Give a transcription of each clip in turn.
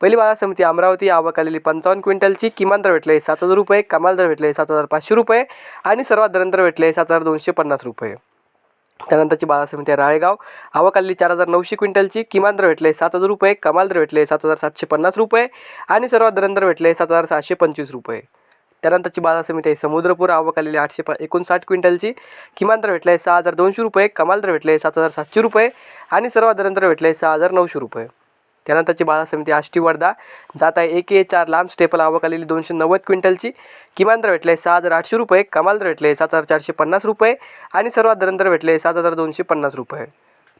पहिली बाजार समिती अमरावती आवक आलेली पंचावन्न क्विंटलची किमान दर भेटले सात हजार रुपये कमाल दर भेटले सात हजार पाचशे रुपये आणि सर्वात दर भेटले सात हजार दोनशे पन्नास रुपये. त्यानंतरची बाजार समिती आहे राळेगाव. आवक आलेली चार हजार नऊशे क्विंटलची किमान दर भेटले सात हजार रुपये कमाल दर भेटले सात हजार सातशे पन्नास रुपये आणि सर्वात दर भेटले सात हजार सहाशे पंचवीस रुपये. त्यानंतरची बाजार समिती आहे समुद्रपूर आवक आलेली आठशे प एकोणसाठ क्विंटलची किमान दर भेटले सहा हजार दोनशे रुपये कमाल दर भेटले सात हजार सातशे रुपये आणि सर्वात दर भेटले सहा हजार नऊशे रुपये. त्यानंतरची बाजार समिती आष्टी वर्धा जात आहे एक ए चार लांब स्टेपल आवक आलेली दोनशे नव्वद क्विंटलची. किमान दर भेटले सहा हजार आठशे रुपये कमाल दर भेटले सात हजार चारशे पन्नास रुपये आणि सर्वात दरंतर भेटले सात हजार दोनशे पन्नास रुपये.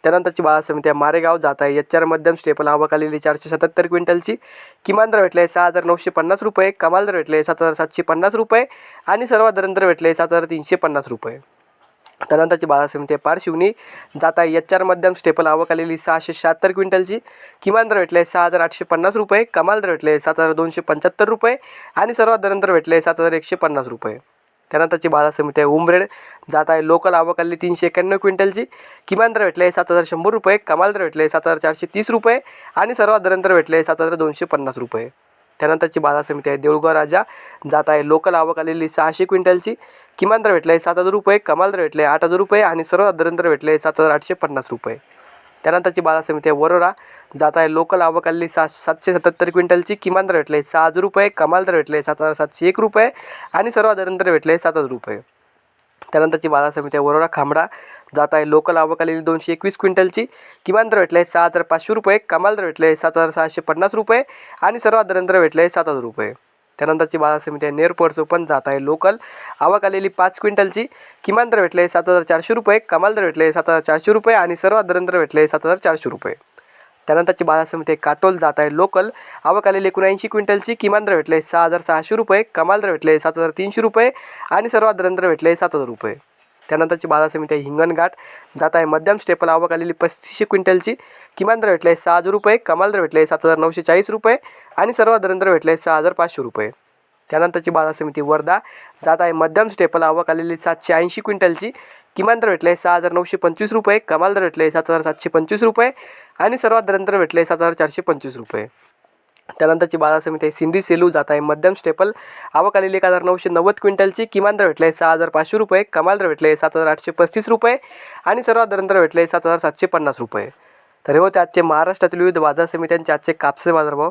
त्यानंतरची बाजार समिती आहे मारेगाव. जात आहे एच आर मध्यम स्टेपल आवक आलेली चारशे सत्याहत्तर क्विंटलची. किमान दर भेटले सहा हजार नऊशे पन्नास रुपये कमाल दर भेटले सात हजार सातशे पन्नास रुपये आणि सर्वात दर भेटले सात हजार तीनशे पन्नास रुपये. त्यानंतरची बाजार समिती आहे पारशिवनी जात आहे एच आर मध्यम स्टेपल आवक आलेली सहाशे शहात्तर क्विंटलची. किमान दर भेटले सहा हजार आठशे पन्नास रुपये कमाल दर भेटले सात हजार दोनशे पंच्याहत्तर रुपये आणि सर्वात दरनंतर भेटले सात हजार एकशे पन्नास रुपये. त्यानंतरची बाजार समिती आहे उमरेड जात आहे लोकल आवक आलेली तीनशे एक्याण्णव क्विंटलची. किमान दर भेटले सात हजार शंभर रुपये कमाल दर भेटले सात हजार चारशे तीस रुपये आणि सर्वात दरनंतर भेटले सात हजार दोनशे पन्नास रुपये. त्यानंतरची बाजार समिती आहे. देऊळगाव राजा जात आहे. लोकल आवक आलेली सहाशे क्विंटलची. किमान दर भेटले सात हजार रुपये कमाल दर भेटले आठ हजार रुपये आणि सर्व दर भेटले सात हजार आठशे पन्नास रुपये. त्यानंतरची बाजार समिती आहे वरोरा. जात आहे लोकल आवक आलेली सा सातशे सत्याहत्तर क्विंटलची. किमान दर भेटले सहा हजार रुपये कमाल दर भेटले सात हजार सातशे एक रुपये आणि सर्व दर भेटले सात हजार रुपये. त्यानंतरची बाजार समिती आहे वरोरा खांबडा. जात आहे लोकल आवक आलेली दोनशे एकवीस क्विंटलची. किमान दर भेटले सहा हजार पाचशे रुपये कमाल दर भेटले सात हजार सहाशे पन्नास रुपये आणि सर्वात दर भेटले सात हजार रुपये. त्यानंतरची बाजार समिती आहे नेरपोड पण जात आहे लोकल आवक आलेली पाच क्विंटलची. किमान दर भेटले सात हजार चारशे रुपये कमाल दर भेटले सात हजार चारशे रुपये आणि सर्वात दर भेटले सात हजार चारशे रुपये. त्यानंतरची बाजार समिती आहे काटोल जात आहे. लोकल आवक आलेली एकोणऐंशी क्विंटलची किमान दर भेटले सहा हजार सहाशे रुपये कमाल दर भेटले सात हजार तीनशे रुपये आणि सर्वात दर भेटले सात हजार रुपये. त्यानंतरची बाजार समिती आहे हिंगणघाट. जात आहे मध्यम स्टेपल आवक आलेली पस्तीसशे क्विंटलची. किमान दर भेटले सहा हजार रुपये कमाल दर भेटले सात हजार नऊशे चाळीस रुपये आणि सर्वात दरंतर भेटले सहा हजार पाचशे रुपये. त्यानंतरची बाजार समिती वर्धा. जात आहे मध्यम स्टेपल आवक आलेली सातशे ऐंशी क्विंटलची. किमान दर भेटले सहा हजार नऊशे पंचवीस रुपये. कमाल दर भेटले सात हजार सातशे पंचवीस रुपये. आणि सर्वात दरंतर भेटले सात हजार चारशे पंचवीस रुपये. त्यानंतरची बाजार समिती आहे सिंधी सेलू. जात आहे मध्यम स्टेपल. आवक आलेली एक हजार नऊशे नव्वद क्विंटलची. किमान दर भेटले सहा हजार पाचशे रुपये. कमाल दर भेटले सात हजार आठशे पस्तीस रुपये. आणि सर्वात दरंतर भेटले सात हजार सातशे पन्नास रुपये. तर हे होते आजचे महाराष्ट्रातील विविध बाजार समित्यांचे आजचे कापसे बाजारभाव.